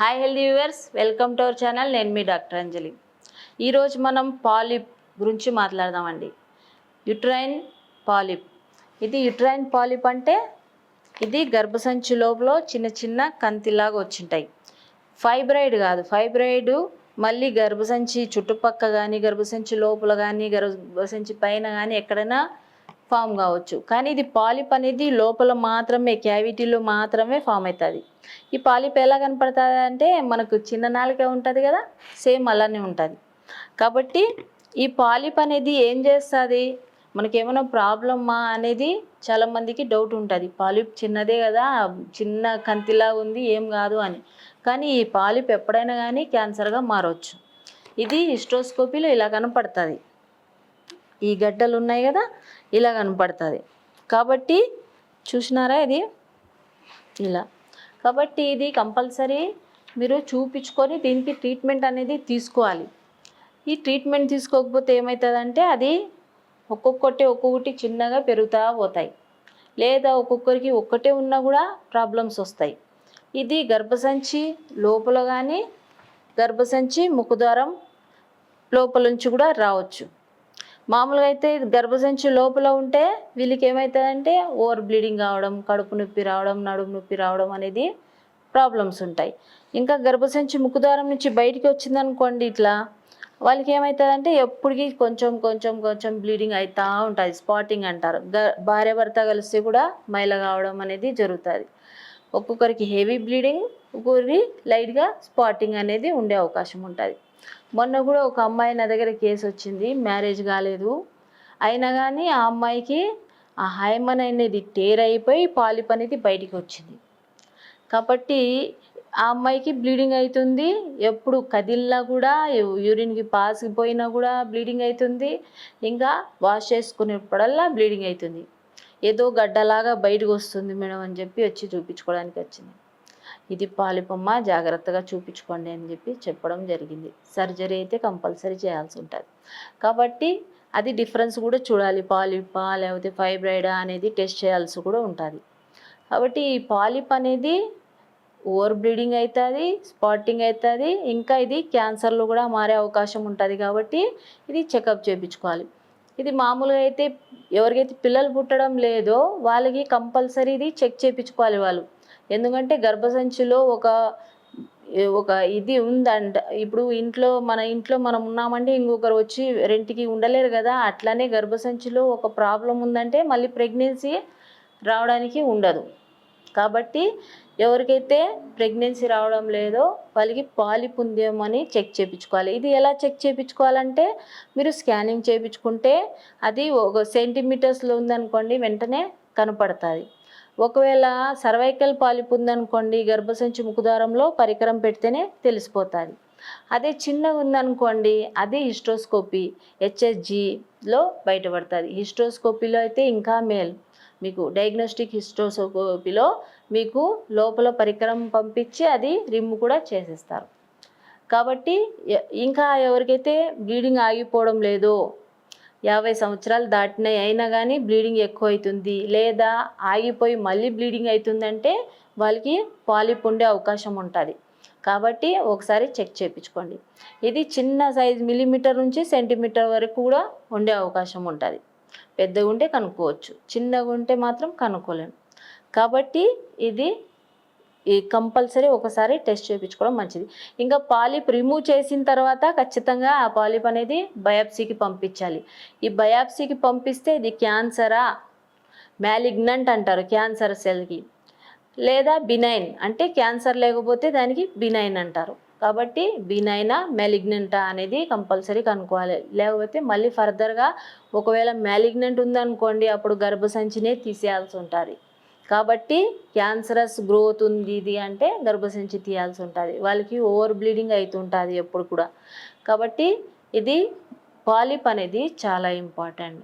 Hi healthy viewers welcome to our channel నేను మీ doctor Anjali. ఈరోజు మనం పాలిప్ గురించి మాట్లాడదామండి. Uterine polyp. ఇది యుట్రైన్ పాలిప్ అంటే ఇది గర్భసంచి లోపల చిన్న చిన్న కంతిలాగా వచ్చింటాయి. ఫైబ్రాయిడ్ కాదు. ఫైబ్రాయిడ్ మళ్ళీ గర్భసంచి చుట్టుపక్క కానీ గర్భసంచి లోపల కానీ గర్భసంచి పైన కానీ ఎక్కడైనా ఫామ్ కావచ్చు. కానీ ఇది పాలిప్ అనేది లోపల మాత్రమే క్యావిటీలో మాత్రమే ఫామ్ అవుతుంది. ఈ పాలిప్ ఎలా కనపడుతుంది అంటే మనకు చిన్న నాలుక ఉంటుంది కదా సేమ్ అలానే ఉంటుంది. కాబట్టి ఈ పాలిప్ అనేది ఏం చేస్తుంది? మనకేమైనా ప్రాబ్లమ్మా అనేది చాలామందికి డౌట్ ఉంటుంది. పాలిప్ చిన్నదే కదా చిన్న కంతిలా ఉంది ఏం కాదు అని. కానీ ఈ పాలిప్ ఎప్పుడైనా కానీ క్యాన్సర్గా మారవచ్చు ఇది హిస్ట్రోస్కోపీలో ఇలా కనపడుతుంది. ఈ గడ్డలు ఉన్నాయి కదా ఇలా కనపడుతుంది. కాబట్టి చూసినారా ఇది? ఇలా. కాబట్టి ఇది కంపల్సరీ మీరు చూపించుకొని దీనికి ట్రీట్మెంట్ అనేది తీసుకోవాలి. ఈ ట్రీట్మెంట్ తీసుకోకపోతే ఏమవుతుందంటే అది ఒక్కొక్కటి ఒక్కొక్కటి చిన్నగా పెరుగుతూ పోతాయి. లేదా ఒక్కొక్కరికి ఒక్కటే ఉన్నా కూడా ప్రాబ్లమ్స్ వస్తాయి. ఇది గర్భసంచి లోపల కానీ గర్భసంచి ముఖద్వారం లోపల నుంచి కూడా రావచ్చు. మామూలుగా అయితే గర్భసంచి లోపల ఉంటే వీళ్ళకి ఏమవుతుందంటే ఓవర్ బ్లీడింగ్ కావడం కడుపు నొప్పి రావడం నడుము నొప్పి రావడం అనేది ప్రాబ్లమ్స్ ఉంటాయి. ఇంకా గర్భసంచి ముఖద్వారం నుంచి బయటికి వచ్చిందనుకోండి ఇట్లా వాళ్ళకి ఏమవుతుందంటే ఎప్పటికీ కొంచెం కొంచెం కొంచెం బ్లీడింగ్ అవుతూ ఉంటుంది. స్పాటింగ్ అంటారు. గ భార్య భర్త కలిస్తే కూడా మైల కావడం అనేది జరుగుతుంది. ఒక్కొక్కరికి హెవీ బ్లీడింగ్ ఒక్కొక్కరికి లైట్గా స్పాటింగ్ అనేది ఉండే అవకాశం ఉంటుంది. మొన్న కూడా ఒక అమ్మాయి నా దగ్గర కేసు వచ్చింది మ్యారేజ్ కాలేదు. అయినా కానీ ఆ అమ్మాయికి ఆ హైమన్ అనేది టేర్ అయిపోయి పాలిప్ అనేది బయటికి వచ్చింది. కాబట్టి ఆ అమ్మాయికి బ్లీడింగ్ అవుతుంది. ఎప్పుడు కదిలినా కూడా యూరిన్కి పాసిపోయినా కూడా బ్లీడింగ్ అవుతుంది. ఇంకా వాష్ చేసుకునేప్పుడల్లా బ్లీడింగ్ అవుతుంది. ఏదో గడ్డలాగా బయటకు వస్తుంది మేడం అని చెప్పి వచ్చి చూపించుకోవడానికి వచ్చింది. ఇది పాలిపమ్మ జాగ్రత్తగా చూపించుకోండి అని చెప్పి చెప్పడం జరిగింది. సర్జరీ అయితే కంపల్సరీ చేయాల్సి ఉంటుంది. కాబట్టి అది డిఫరెన్స్ కూడా చూడాలి. పాలిప లేకపోతే ఫైబ్రాయిడా అనేది టెస్ట్ చేయాల్సి కూడా ఉంటుంది. కాబట్టి ఈ పాలిప్ అనేది ఓవర్ బ్లీడింగ్ అవుతుంది స్పాటింగ్ అవుతుంది ఇంకా ఇది క్యాన్సర్లో కూడా మారే అవకాశం ఉంటుంది కాబట్టి ఇది చెకప్ చేయించుకోవాలి ఇది మామూలుగా అయితే ఎవరికైతే పిల్లలు పుట్టడం లేదో వాళ్ళకి కంపల్సరీ ఇది చెక్ చేయించుకోవాలి వాళ్ళు. ఎందుకంటే గర్భసంచిలో ఒక ఒక ఇది ఉందంట. ఇప్పుడు ఇంట్లో మన ఇంట్లో మనం ఉన్నామంటే ఇంకొకరు వచ్చి రెంట్కి ఉండలేరు కదా. అట్లానే గర్భసంచిలో ఒక ప్రాబ్లం ఉందంటే మళ్ళీ ప్రెగ్నెన్సీ రావడానికి ఉండదు. కాబట్టి ఎవరికైతే ప్రెగ్నెన్సీ రావడం లేదో వాళ్ళకి పాలిప్ అని చెక్ చేయించుకోవాలి ఇది ఎలా చెక్ చేయించుకోవాలంటే మీరు స్కానింగ్ చేయించుకుంటే అది ఒక సెంటీమీటర్స్లో ఉందనుకోండి వెంటనే కనపడుతుంది. ఒకవేళ సర్వైకల్ పాలిప్ ఉందనుకోండి గర్భసంచి ముఖద్వారంలో పరికరం పెడితేనే తెలిసిపోతుంది. అదే చిన్నగా ఉందనుకోండి అది హిస్ట్రోస్కోపీ హెచ్ఎస్జిలో బయటపడుతుంది. హిస్ట్రోస్కోపీలో అయితే ఇంకా మేల్. మీకు డయాగ్నోస్టిక్ హిస్ట్రోస్కోపీలో మీకు లోపల పరికరం పంపించి అది రిమ్ కూడా చేసేస్తారు. కాబట్టి ఇంకా ఎవరికైతే బ్లీడింగ్ ఆగిపోవడం లేదో యాభై సంవత్సరాలు దాటినాయి అయినా కానీ బ్లీడింగ్ ఎక్కువ అవుతుంది లేదా ఆగిపోయి మళ్ళీ బ్లీడింగ్ అవుతుందంటే వాళ్ళకి పాలిప్ ఉండే అవకాశం ఉంటుంది. కాబట్టి ఒకసారి చెక్ చేయించుకోండి ఇది చిన్న సైజ్ మిల్లీమీటర్ నుంచి సెంటీమీటర్ వరకు కూడా ఉండే అవకాశం ఉంటుంది. పెద్దగా ఉంటే కనుక్కోవచ్చు. చిన్నగా ఉంటే మాత్రం కనుక్కోలేము కాబట్టి ఇది ఈ కంపల్సరీ ఒకసారి టెస్ట్ చేయించుకోవడం మంచిది. ఇంకా పాలిప్ రిమూవ్ చేసిన తర్వాత ఖచ్చితంగా ఆ పాలిప్ అనేది బయాప్సీకి పంపించాలి. ఈ బయాప్సీకి పంపిస్తే ఇది క్యాన్సరా మ్యాలిగ్నెంట్ అంటారు క్యాన్సర్ సెల్కి. లేదా బినైన్ అంటే క్యాన్సర్ లేకపోతే దానికి బినైన్ అంటారు. కాబట్టి బినైనా మ్యాలిగ్నెంటా అనేది కంపల్సరీ కనుక్కోవాలి. లేకపోతే మళ్ళీ ఫర్దర్గా ఒకవేళ మ్యాలిగ్నెంట్ ఉందనుకోండి అప్పుడు గర్భసంచినే తీసేయాల్సి ఉంటుంది. కాబట్టి క్యాన్సరస్ గ్రోత్ ఉంది ఇది అంటే గర్భసంచి తీయాల్సి ఉంటుంది. వాళ్ళకి ఓవర్ బ్లీడింగ్ అవుతుంటుంది ఎప్పుడు కూడా. కాబట్టి ఇది పాలిప్ అనేది చాలా ఇంపార్టెంట్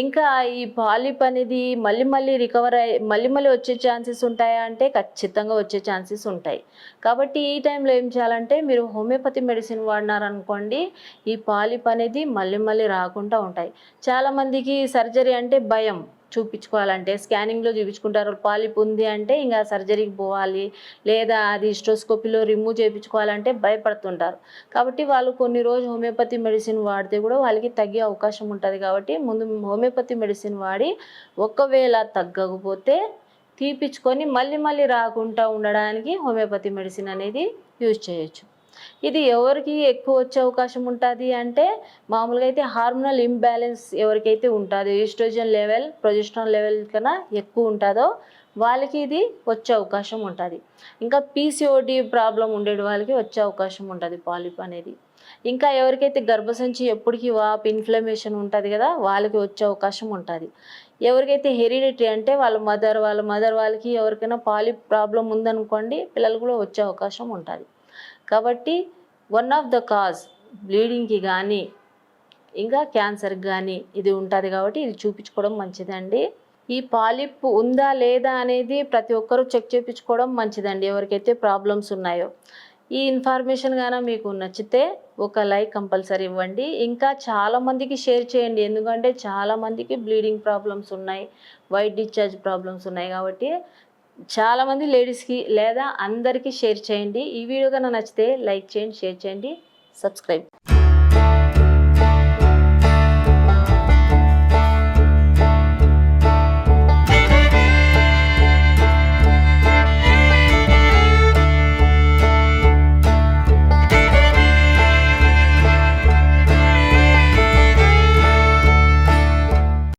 ఇంకా ఈ పాలిప్ అనేది మళ్ళీ మళ్ళీ రికవర్ అయ్యి మళ్ళీ మళ్ళీ వచ్చే ఛాన్సెస్ ఉంటాయా అంటే ఖచ్చితంగా వచ్చే ఛాన్సెస్ ఉంటాయి. కాబట్టి ఈ టైంలో ఏం చేయాలంటే మీరు హోమియోపతి మెడిసిన్ వాడినారనుకోండి ఈ పాలిప్ అనేది మళ్ళీ మళ్ళీ రాకుండా ఉంటాయి. చాలామందికి సర్జరీ అంటే భయం. చూపించుకోవాలంటే స్కానింగ్లో చూపించుకుంటారు. పాలిప్ ఉంది అంటే ఇంకా సర్జరీకి పోవాలి లేదా అది స్టోస్కోపీలో రిమూవ్ చేయించుకోవాలంటే భయపడుతుంటారు. కాబట్టి వాళ్ళు కొన్ని రోజు హోమియోపతి మెడిసిన్ వాడితే కూడా వాళ్ళకి తగ్గే అవకాశం ఉంటుంది. కాబట్టి ముందు హోమియోపతి మెడిసిన్ వాడి ఒకవేళ తగ్గకపోతే తీపిచ్చుకొని మళ్ళీ మళ్ళీ రాకుండా ఉండడానికి హోమియోపతి మెడిసిన్ అనేది యూజ్ చేయొచ్చు. ఇది ఎవరికి ఎక్కువ వచ్చే అవకాశం ఉంటుంది అంటే మామూలుగా అయితే హార్మోనల్ ఇంబ్యాలెన్స్ ఎవరికైతే ఉంటుందో ఈస్ట్రోజన్ లెవెల్ ప్రొజెస్ట్రాన్ లెవెల్ కన్నా ఎక్కువ ఉంటుందో వాళ్ళకి ఇది వచ్చే అవకాశం ఉంటుంది. ఇంకా పీసీఓడి ప్రాబ్లం ఉండే వాళ్ళకి వచ్చే అవకాశం ఉంటుంది పాలిప్ అనేది. ఇంకా ఎవరికైతే గర్భసంచి ఎప్పటికీ వాపు ఇన్ఫ్లమేషన్ ఉంటుంది కదా వాళ్ళకి వచ్చే అవకాశం ఉంటుంది. ఎవరికైతే హెరిడిటీ అంటే వాళ్ళ మదర్ వాళ్ళ మదర్ వాళ్ళకి ఎవరికైనా పాలిప్ ప్రాబ్లం ఉందనుకోండి పిల్లలు కూడా వచ్చే అవకాశం ఉంటుంది. కాబట్టి వన్ ఆఫ్ ద కాజ్ బ్లీడింగ్కి కానీ ఇంకా క్యాన్సర్కి కానీ ఇది ఉంటుంది కాబట్టి ఇది చూపించుకోవడం మంచిదండి. ఈ పాలిప్ ఉందా లేదా అనేది ప్రతి ఒక్కరూ చెక్ చేయించుకోవడం మంచిదండి. ఎవరికైతే ప్రాబ్లమ్స్ ఉన్నాయో. ఈ ఇన్ఫర్మేషన్ గాన మీకు నచ్చితే ఒక లైక్ కంపల్సరీ ఇవ్వండి. ఇంకా చాలామందికి షేర్ చేయండి. ఎందుకంటే చాలామందికి బ్లీడింగ్ ప్రాబ్లమ్స్ ఉన్నాయి. వైట్ డిశ్చార్జ్ ప్రాబ్లమ్స్ ఉన్నాయి కాబట్టి చాలామంది లేడీస్కి లేదా అందరికీ షేర్ చేయండి. ఈ వీడియో కన్నా నచ్చితే లైక్ చేయండి షేర్ చేయండి సబ్స్క్రైబ్